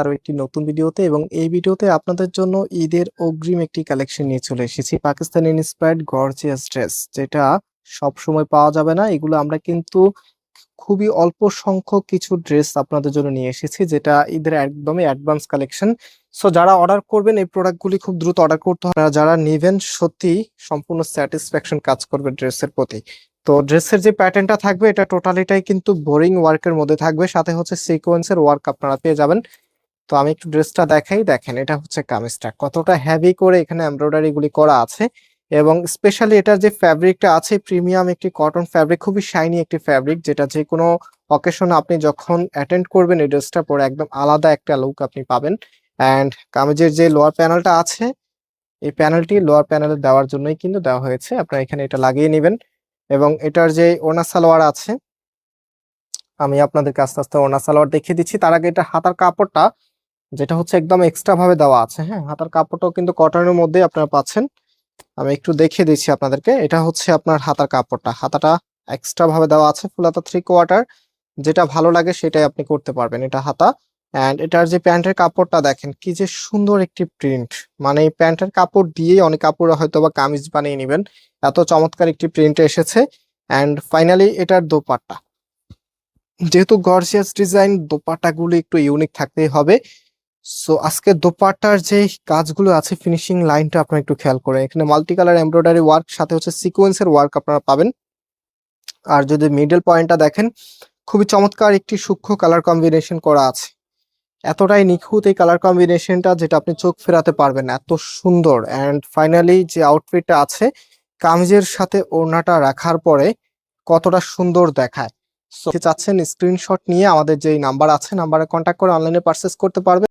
আরও একটি নতুন ভিডিওতে এবং এই ভিডিওতে আপনাদের জন্য ঈদের অগ্রিম একটি কালেকশন নিয়ে চলে এসেছি, পাকিস্তানি ইন্সপায়ার্ড গর্জিয়াস ড্রেস যেটা সব সময় পাওয়া যাবে না। এগুলো আমরা কিন্তু খুবই অল্প সংখ্যক কিছু ড্রেস আপনাদের জন্য নিয়ে এসেছি, যেটা ঈদের একদমই অ্যাডভান্স কালেকশন সো যারা অর্ডার করবেন, এই প্রোডাক্টগুলি খুব দ্রুত অর্ডার করতে হবে। যারা নেবেন, সত্যি সম্পূর্ণ স্যাটিসফ্যাকশন কাজ করবে ড্রেসের প্রতি। তো ড্রেসের যে প্যাটার্নটা থাকবে, এটা টোটালিটাই কিন্তু বোরিং ওয়ার্কের মধ্যে থাকবে। সাথে হচ্ছে সিকোয়েন্সের ওয়ার্ক আপনারা পেয়ে যাবেন। তো আমি একটু ড্রেসটা দেখাই। দেখেন, এটা হচ্ছে কামিজটা। কতটা হেভি করে এখানে এমব্রয়ডারি গুলি করা আছে এবং স্পেশালি এটার যে ফ্যাব্রিকটা আছে প্রিমিয়াম একটি কটন ফ্যাব্রিক খুবই শাইনি একটি ফ্যাব্রিক যেটা যে কোনো অকেশনে আপনি যখন অ্যাটেন্ড করবেন, এই ড্রেসটা পরে একদম আলাদা একটা লুক আপনি পাবেন। অ্যান্ড কামিজের যে লোয়ার প্যানেলটা আছে, এই প্যানেলটি লোয়ার প্যানেলে দেওয়ার জন্যই কিন্তু দেওয়া হয়েছে। আপনারা এখানে এটা লাগিয়ে নেবেন। এবং এটার যে ওনা সালোয়ার আছে, আমি আপনাদেরকে আস্তে আস্তে ওনা সালোয়ার দেখিয়ে দিচ্ছি। তার আগে এটা হাতার কাপড়টা যেটা হচ্ছে একদম এক্সট্রা ভাবে দেওয়া আছে হ্যাঁ? হাতার কাপড়টাও কিন্তু কটনের মধ্যে আপনারা পাচ্ছেন। আমি একটু দেখিয়ে দিচ্ছি আপনাদেরকে। এটা হচ্ছে আপনার হাতার কাপড়টা। হাতাটা এক্সট্রা ভাবে দেওয়া আছে ফুল হাতা থ্রি কোয়ার্টার যেটা ভালো লাগে সেটাই আপনি করতে পারবেন এটা হাতা। অ্যান্ড এটার যে প্যান্টের কাপড়টা দেখেন, কি যে সুন্দর একটি প্রিন্ট মানে এই প্যান্টের কাপড় দিয়েই অনেক কাপড় হয়তো বা কামিজ বানিয়ে নেবেন। এত চমৎকার একটি প্রিন্ট এসেছে। অ্যান্ড ফাইনালি এটার দোপাট্টা। যেহেতু গর্জিয়াস ডিজাইন দোপাট্টাগুলো একটু ইউনিক থাকতেই হবে। সো আজকে দোপাট্টার যে কাজগুলো আছে ফিনিশিং লাইনটা আপনারা একটু খেয়াল করেন। এখানে মাল্টি কালার এমব্রয়ডারি ওয়ার্ক সাথে হচ্ছে সিকোয়েন্সের ওয়ার্ক আপনারা পাবেন। আর যদি মিডল পয়েন্টটা দেখেন, খুবই চমৎকার একটি সূক্ষ্ম কালার কম্বিনেশন করা আছে। এতটাই নিখুঁত এই কালার কম্বিনেশনটা যেটা আপনি চোখ ফেরাতে পারবেন এত সুন্দর। অ্যান্ড ফাইনালি যে আউটফিটটা আছে, কামিজের সাথে ওড়নাটা রাখার পরে কতটা সুন্দর দেখায়। সো চাচ্ছেন স্ক্রিনশট নিয়ে আমাদের যে নাম্বার আছে নাম্বারে কন্ট্যাক্ট করে অনলাইনে পারচেস করতে পারবেন।